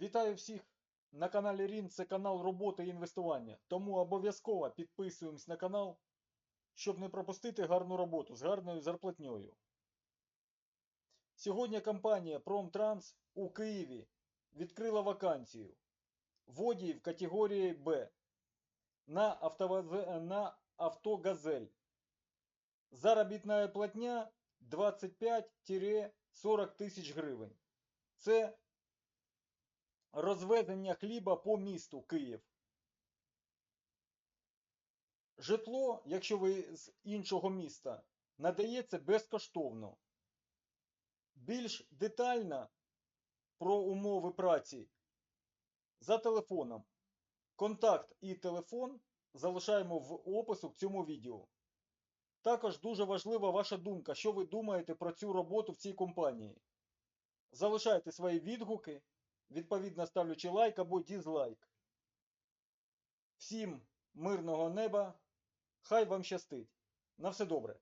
Вітаю всіх на каналі Рін. Це канал роботи і інвестування. Тому обов'язково підписуємось на канал, щоб не пропустити гарну роботу з гарною зарплатньою. Сьогодні компанія Промтранс у Києві відкрила вакансію водій в категорії Б на, автоваз- на авто Газель. Заробітна платня 25-40 тисяч гривень. Це розвезення хліба по місту Київ. Житло, якщо ви з іншого міста, надається безкоштовно. Більш детально про умови праці за телефоном. Контакт і телефон залишаємо в опису к цьому відео. Також дуже важлива ваша думка, що ви думаєте про цю роботу в цій компанії. Залишайте свої відгуки, відповідно ставлячи лайк або дізлайк. Всім мирного неба, хай вам щастить. На все добре.